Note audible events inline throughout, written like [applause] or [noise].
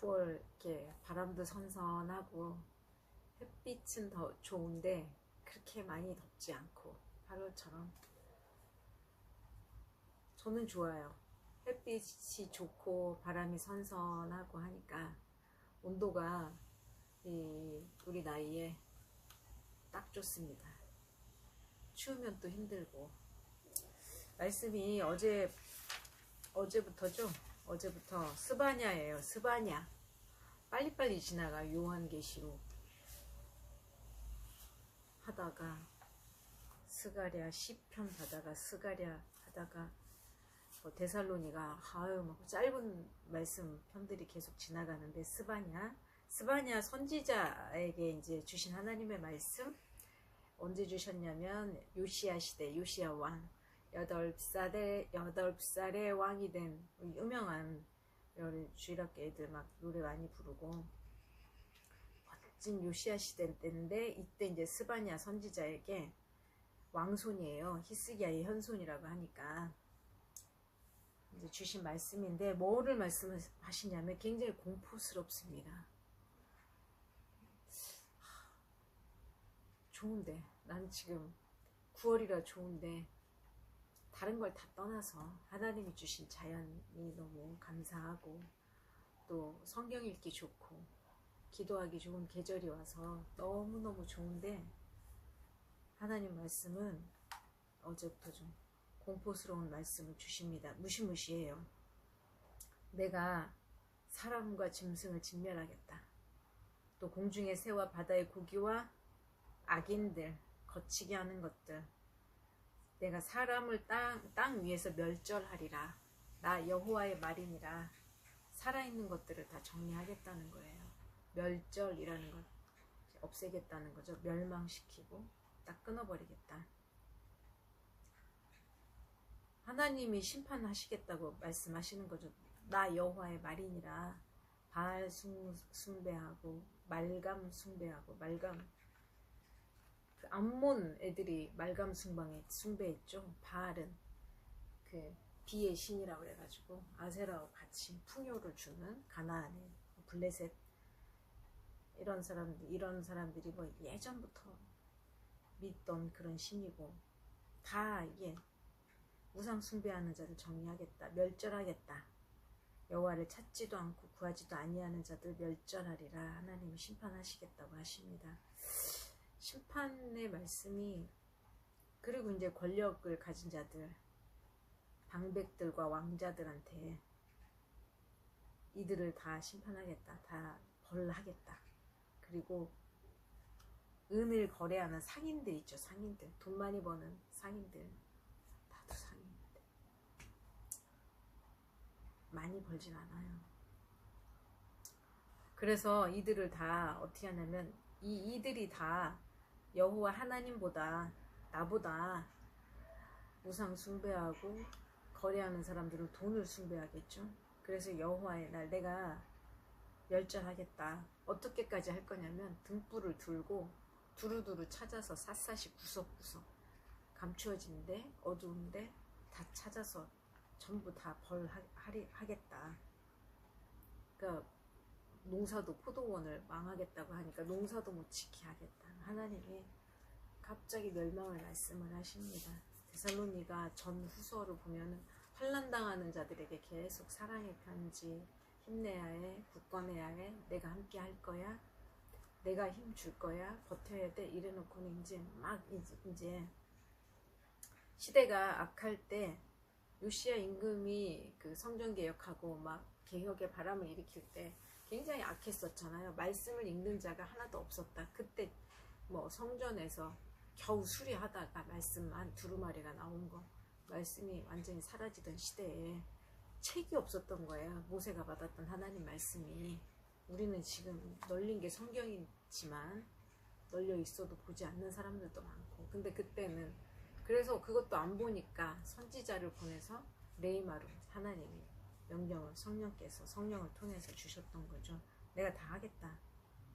9월 이렇게 바람도 선선하고 햇빛은 더 좋은데 그렇게 많이 덥지 않고 8월처럼 저는 좋아요. 햇빛이 좋고 바람이 선선하고 하니까 온도가 이 우리 나이에 딱 좋습니다. 추우면 또 힘들고 말씀이 어제 어제부터죠. 어제부터 스바냐예요. 스바냐. 빨리빨리 지나가 요한계시록 하다가 스가랴 시편 하다가 스가랴 하다가 뭐 데살로니가 아유 막 짧은 말씀 편들이 계속 지나가는데 스바냐? 스바냐 선지자에게 이제 주신 하나님의 말씀 언제 주셨냐면 요시야 시대 요시야 왕 여덟 살에 여덟 살의 왕이 된 유명한 주일학교 애들 막 노래 많이 부르고 멋진 요시야 시대 때인데 이때 이제 스바냐 선지자에게 왕손이에요 히스기야의 현손이라고 하니까 이제 주신 말씀인데 뭐를 말씀하시냐면 굉장히 공포스럽습니다. 좋은데 난 지금 9월이라 좋은데 다른 걸 다 떠나서 하나님이 주신 자연이 너무 감사하고 또 성경 읽기 좋고 기도하기 좋은 계절이 와서 너무너무 좋은데 하나님 말씀은 어제부터 좀 공포스러운 말씀을 주십니다. 무시무시해요. 내가 사람과 짐승을 진멸하겠다. 또 공중의 새와 바다의 고기와 악인들, 거치게 하는 것들. 내가 사람을 땅, 땅 위에서 멸절하리라. 나 여호와의 말이니라. 살아있는 것들을 다 정리하겠다는 거예요. 멸절이라는 것 없애겠다는 거죠. 멸망시키고 딱 끊어버리겠다. 하나님이 심판하시겠다고 말씀하시는 거죠. 나 여호와의 말이니라. 바알 숭배하고 말감 숭배하고 말감 그 암몬 애들이 말감 숭방에 숭배했죠. 바알은 그 비의 신이라고 그래가지고 아세라와 같이 풍요를 주는 가나안의 블레셋 이런 사람들 이런 사람들이 뭐 예전부터 믿던 그런 신이고 다 이게 우상 숭배하는 자를 정리하겠다 멸절하겠다 여호와를 찾지도 않고 구하지도 아니하는 자들 멸절하리라 하나님이 심판하시겠다고 하십니다. 심판의 말씀이 그리고 이제 권력을 가진 자들 방백들과 왕자들한테 이들을 다 심판하겠다 다 벌하겠다. 그리고 은을 거래하는 상인들 있죠 상인들. 돈 많이 버는 상인들. 다도 상인들 많이 벌진 않아요. 그래서 이들을 다 어떻게 하냐면 이 이들이 다 여호와 하나님보다 나보다 우상 숭배하고 거래하는 사람들은 돈을 숭배하겠죠. 그래서 여호와의 날 내가 멸절하겠다. 어떻게까지 할 거냐면 등불을 들고 두루두루 찾아서 샅샅이 구석구석 감추어진데 어두운데 다 찾아서 전부 다 벌하겠다. 그러니까 농사도 포도원을 망하겠다고 하니까 농사도 못 지게 하겠다. 하나님이 갑자기 멸망을 말씀을 하십니다. 데살로니가 전 후서를 보면은 환란 당하는 자들에게 계속 사랑의 편지 힘내야 해 굳건해야 해 내가 함께 할 거야 내가 힘 줄 거야 버텨야 돼 이래놓고는 이제 막 이제 시대가 악할 때 요시아 임금이 그 성전 개혁하고 막 개혁의 바람을 일으킬 때 굉장히 악했었잖아요. 말씀을 읽는 자가 하나도 없었다. 그때 뭐 성전에서 겨우 수리하다가 말씀만 두루마리가 나온 거 말씀이 완전히 사라지던 시대에 책이 없었던 거예요. 모세가 받았던 하나님 말씀이 우리는 지금 널린 게 성경이지만 널려 있어도 보지 않는 사람들도 많고 근데 그때는 그래서 그것도 안 보니까 선지자를 보내서 레이마로 하나님이 명령을 성령께서 성령을 통해서 주셨던 거죠. 내가 다 하겠다.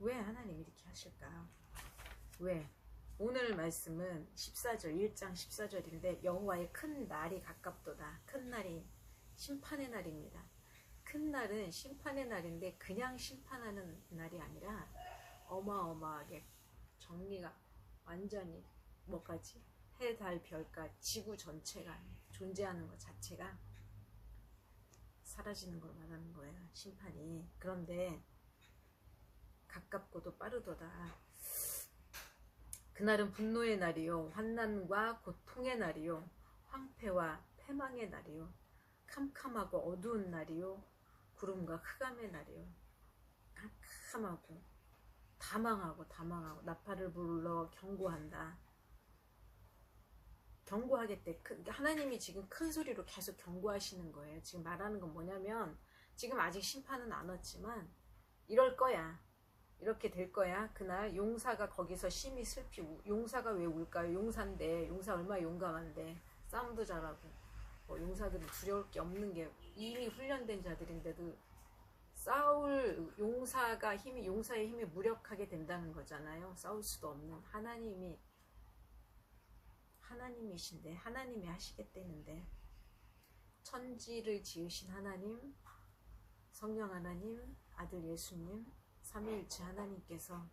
왜 하나님 이렇게 하실까? 왜? 오늘 말씀은 14절 1장 14절인데 여호와의 큰 날이 가깝도다. 큰 날이 심판의 날입니다. 큰 날은 심판의 날인데 그냥 심판하는 날이 아니라 어마어마하게 정리가 완전히 뭐까지 해, 달, 별까 지구 전체가 존재하는 것 자체가 사라지는 걸 말하는 거예요. 심판이. 그런데 가깝고도 빠르도다. 그날은 분노의 날이요. 환난과 고통의 날이요. 황폐와 패망의 날이요. 캄캄하고 어두운 날이요. 구름과 흑암의 날이요. 캄캄하고 다망하고 다망하고 나팔을 불러 경고한다. 경고하겠대. 그- 하나님이 지금 큰 소리로 계속 경고하시는 거예요. 지금 말하는 건 뭐냐면 지금 아직 심판은 안 왔지만 이럴 거야. 이렇게 될 거야. 그날 용사가 거기서 심히 슬피 우- 용사가 왜 울까요? 용사인데 용사 얼마나 용감한데 싸움도 잘하고 뭐 용사들은 두려울 게 없는 게 이미 훈련된 자들인데도 싸울 용사가 힘이 용사의 힘이 무력하게 된다는 거잖아요. 싸울 수도 없는 하나님이 하나님이신데 하나님이 하시겠다는데 천지를 지으신 하나님 성령 하나님 아들 예수님 삼위일체 하나님께서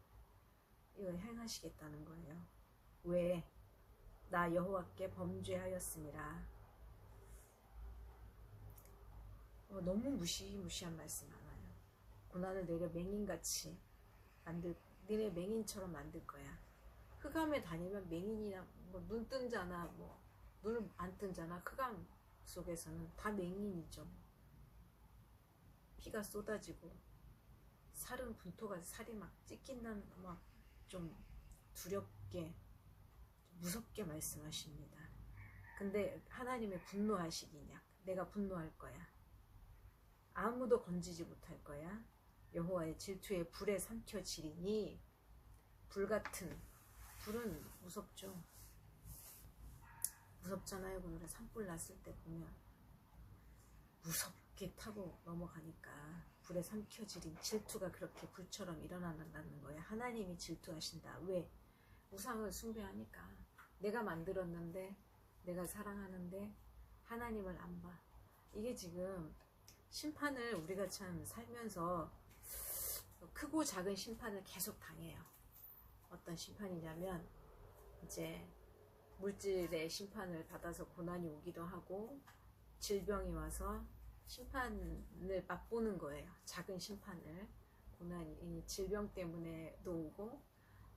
이걸 행하시겠다는 거예요. 왜? 나 여호와께 범죄하였습니다. 어, 너무 무시무시한 말씀 많아요. 고난을 내려 맹인같이 만들 니네 맹인처럼 만들 거야. 흑암에 다니면 맹인이나 뭐 눈 뜬 자나 뭐 눈을 안 뜬 자나 흑암 속에서는 다 맹인이죠. 피가 쏟아지고 살은 분토가 살이 막 찢긴다는 막 좀 두렵게 무섭게 말씀하십니다. 근데 하나님의 분노하시기냐? 내가 분노할 거야. 아무도 건지지 못할 거야. 여호와의 질투의 불에 삼켜지리니 불 같은 불은 무섭죠. 무섭잖아요. 그 노래 산불 났을 때 보면 무섭게 타고 넘어가니까 불에 삼켜지린 질투가 그렇게 불처럼 일어난다는 거예요. 하나님이 질투하신다. 왜? 우상을 숭배하니까 내가 만들었는데 내가 사랑하는데 하나님을 안 봐. 이게 지금 심판을 우리가 참 살면서 크고 작은 심판을 계속 당해요. 어떤 심판이냐면 이제 물질의 심판을 받아서 고난이 오기도 하고 질병이 와서 심판을 맛보는 거예요. 작은 심판을 고난이 질병 때문에도 오고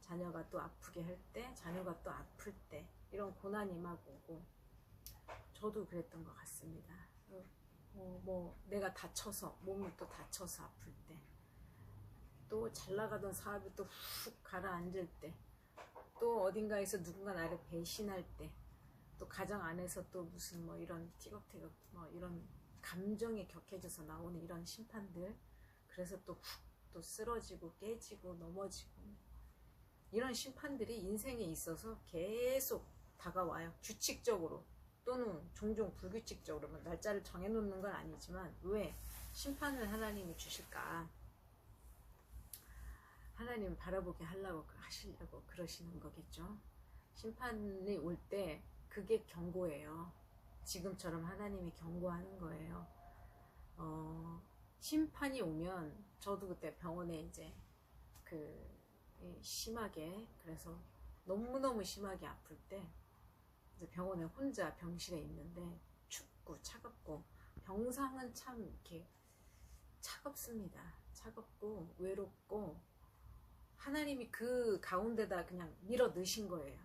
자녀가 또 아프게 할 때, 자녀가 또 아플 때 이런 고난이 막 오고 저도 그랬던 것 같습니다. 어, 어, 뭐 내가 다쳐서 몸을 또 다쳐서 아플 때, 또 잘 나가던 사업이 또 훅 가라앉을 때, 또 어딘가에서 누군가 나를 배신할 때, 또 가정 안에서 또 무슨 뭐 이런 티격태격 뭐 이런 감정에 격해져서 나오는 이런 심판들, 그래서 또 훅 또 쓰러지고 깨지고 넘어지고 이런 심판들이 인생에 있어서 계속 다가와요. 규칙적으로 또는 종종 불규칙적으로 뭐 날짜를 정해놓는 건 아니지만 왜 심판을 하나님이 주실까? 하나님 바라보게 하려고 하시려고 그러시는 거겠죠. 심판이 올 때 그게 경고예요. 지금처럼 하나님이 경고하는 거예요. 어, 심판이 오면 저도 그때 병원에 이제 그 심하게 그래서 너무너무 심하게 아플 때 병원에 혼자 병실에 있는데 춥고 차갑고 병상은 참 이렇게 차갑습니다. 차갑고 외롭고 하나님이 그 가운데다 그냥 밀어 넣으신 거예요.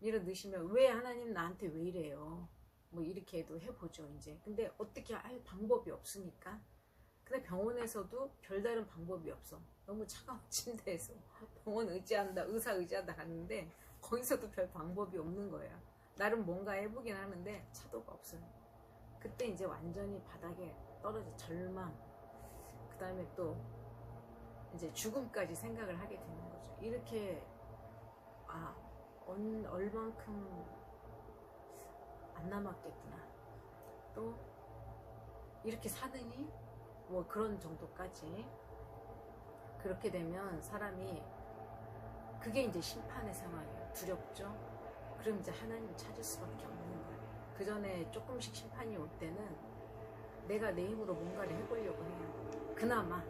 밀어 넣으시면 왜 하나님 나한테 왜 이래요? 뭐 이렇게도 해보죠 이제. 근데 어떻게 할 방법이 없으니까. 근데 병원에서도 별다른 방법이 없어. 너무 차가운 [laughs] 침대에서 병원 의지한다, 의사 의지한다 갔는데 거기서도 별 방법이 없는 거예요. 나름 뭔가 해보긴 하는데 차도가 없어요. 그때 이제 완전히 바닥에 떨어져 절망. 그 다음에 또 이제 죽음까지 생각을 하게 되는 거죠. 이렇게 아 얼, 얼만큼 안 남았겠구나. 또 이렇게 사느니 뭐 그런 정도까지 그렇게 되면 사람이 그게 이제 심판의 상황이에요. 두렵죠? 그럼 이제 하나님 찾을 수밖에 없는 거예요. 그 전에 조금씩 심판이 올 때는 내가 내 힘으로 뭔가를 해보려고 해요. 그나마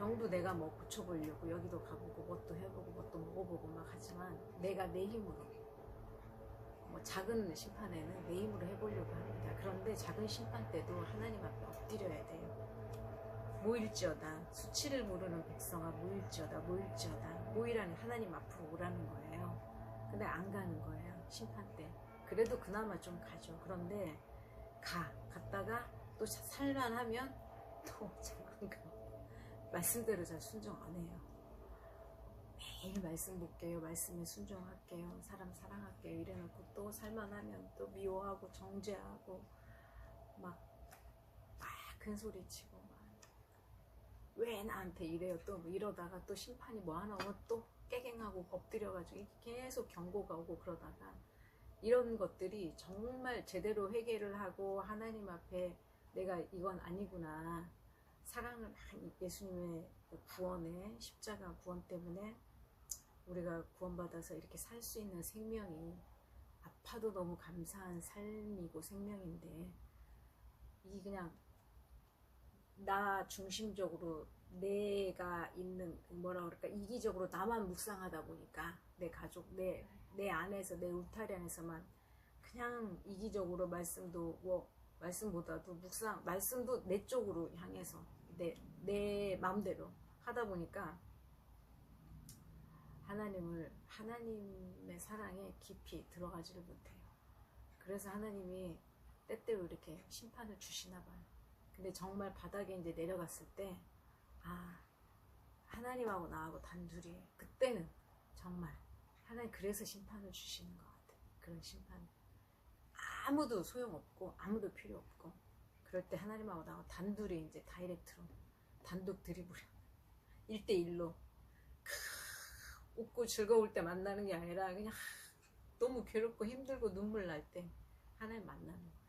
병도 내가 뭐 고쳐보려고 여기도 가보고 뭣도 해보고 뭣도 먹어보고 막 하지만 내가 내 힘으로 뭐 작은 심판에는 내 힘으로 해보려고 합니다. 그런데 작은 심판 때도 하나님 앞에 엎드려야 돼요. 모일지어다 수치를 모르는 백성아 모일지어다 모일지어다 모이라니 하나님 앞으로 오라는 거예요. 근데 안 가는 거예요 심판 때. 그래도 그나마 좀 가죠. 그런데 가 갔다가 또 사- 살만하면 또 [laughs] 잠깐 가. 말씀대로 잘 순종 안 해요. 매일 말씀 볼게요. 말씀에 순종할게요. 사람 사랑할게요. 이래놓고 또 살만하면 또 미워하고 정죄하고 막큰 소리 치고 막왜 나한테 이래요 또 뭐 이러다가 또 심판이 뭐 하나 오면 또 깨갱하고 엎드려가지고 계속 경고가 오고 그러다가 이런 것들이 정말 제대로 회개를 하고 하나님 앞에 내가 이건 아니구나 사랑을 많이 예수님의 그 구원에 십자가 구원 때문에 우리가 구원받아서 이렇게 살 수 있는 생명이 아파도 너무 감사한 삶이고 생명인데 이 그냥 나 중심적으로 내가 있는 뭐라 그럴까 이기적으로 나만 묵상하다 보니까 내 가족 내 내 안에서 내 울타리 안에서만 그냥 이기적으로 말씀도 뭐 말씀보다도 묵상 말씀도 내 쪽으로 향해서 내 내 마음대로 하다 보니까 하나님을 하나님의 사랑에 깊이 들어가지를 못해요. 그래서 하나님이 때때로 이렇게 심판을 주시나 봐요. 근데 정말 바닥에 이제 내려갔을 때, 아, 하나님하고 나하고 단둘이, 그때는 정말, 하나님 그래서 심판을 주시는 것 같아요. 그런 심판. 아무도 소용없고, 아무도 필요 없고, 그럴 때 하나님하고 나하고 단둘이 이제 다이렉트로, 단독 드리블. 1대1로, 웃고 즐거울 때 만나는 게 아니라, 그냥 너무 괴롭고 힘들고 눈물 날 때, 하나님 만나는 거예요.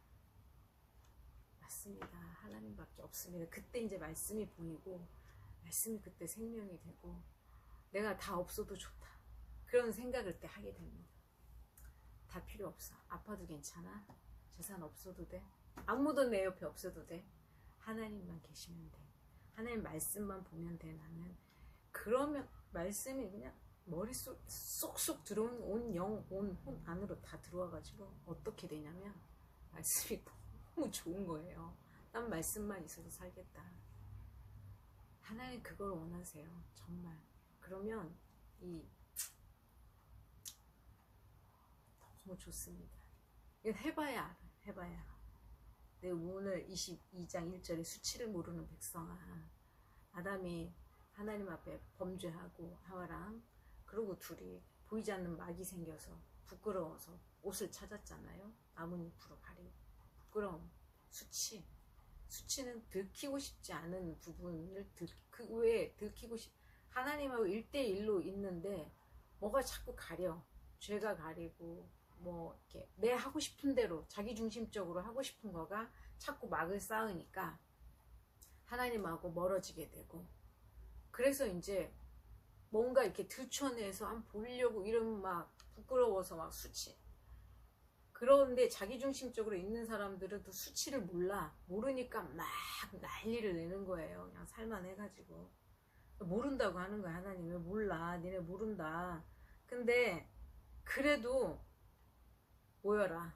맞습니다. 하나님밖에 없습니다. 그때 이제 말씀이 보이고 말씀이 그때 생명이 되고 내가 다 없어도 좋다. 그런 생각을 때 하게 됩니다. 다 필요 없어. 아파도 괜찮아. 재산 없어도 돼. 아무도 내 옆에 없어도 돼. 하나님만 계시면 돼. 하나님 말씀만 보면 돼. 나는 그러면 말씀이 그냥 머릿속 쏙쏙 들어온 온 영, 온 혼 안으로 다 들어와가지고 어떻게 되냐면 말씀이 [laughs] 너무 좋은 거예요. 난 말씀만 있어도 살겠다. 하나님 그걸 원하세요. 정말. 그러면 이 너무 좋습니다. 이건 해봐야 알아. 해봐야. 내 오늘 22장 1절에 수치를 모르는 백성아. 아담이 하나님 앞에 범죄하고 하와랑 그러고 둘이 보이지 않는 막이 생겨서 부끄러워서 옷을 찾았잖아요. 나뭇잎으로 가리고. 부끄러움, 수치. 수치는 들키고 싶지 않은 부분을 들, 그 외에 들키고 싶, 하나님하고 1대1로 있는데 뭐가 자꾸 가려. 죄가 가리고, 뭐, 이렇게 내 하고 싶은 대로 자기 중심적으로 하고 싶은 거가 자꾸 막을 쌓으니까 하나님하고 멀어지게 되고. 그래서 이제 뭔가 이렇게 들춰내서 한 보려고 이러면 막 부끄러워서 막 수치. 그런데 자기중심적으로 있는 사람들은 또 수치를 몰라. 모르니까 막 난리를 내는 거예요. 그냥 살만 해가지고. 모른다고 하는 거야, 하나님. 왜 몰라. 니네 모른다. 근데, 그래도, 모여라.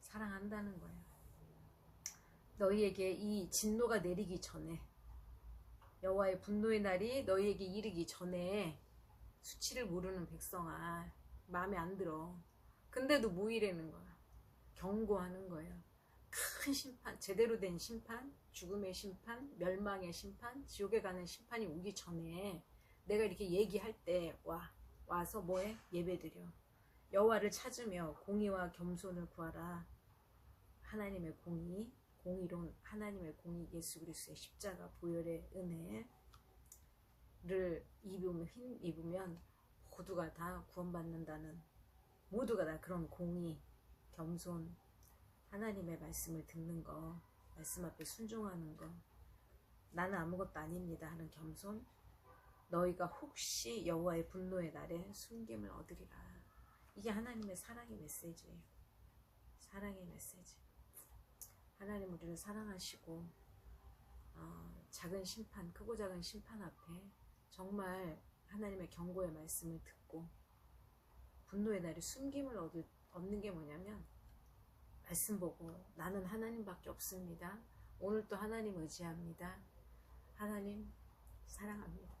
사랑한다는 거예요. 너희에게 이 진노가 내리기 전에, 여호와의 분노의 날이 너희에게 이르기 전에, 수치를 모르는 백성아, 마음에 안 들어. 근데도 모이라는 거야. 경고하는 거예요. 큰 심판, 제대로 된 심판, 죽음의 심판, 멸망의 심판, 지옥에 가는 심판이 오기 전에 내가 이렇게 얘기할 때 와, 와서 뭐해? 예배드려. 여호와를 찾으며 공의와 겸손을 구하라. 하나님의 공의, 공의로운 하나님의 공의 예수 그리스도의 십자가 보혈의 은혜를 입으면 힘 입으면 모두가 다 구원받는다는 모두가 다 그런 공의, 겸손, 하나님의 말씀을 듣는 거, 말씀 앞에 순종하는 거, 나는 아무것도 아닙니다 하는 겸손, 너희가 혹시 여호와의 분노의 날에 숨김을 얻으리라. 이게 하나님의 사랑의 메시지예요. 사랑의 메시지. 하나님 우리를 사랑하시고 어, 작은 심판, 크고 작은 심판 앞에 정말 하나님의 경고의 말씀을 듣고 분노의 날에 숨김을 얻을, 얻는 게 뭐냐면 말씀 보고 나는 하나님밖에 없습니다. 오늘 또 하나님 의지합니다. 하나님 사랑합니다.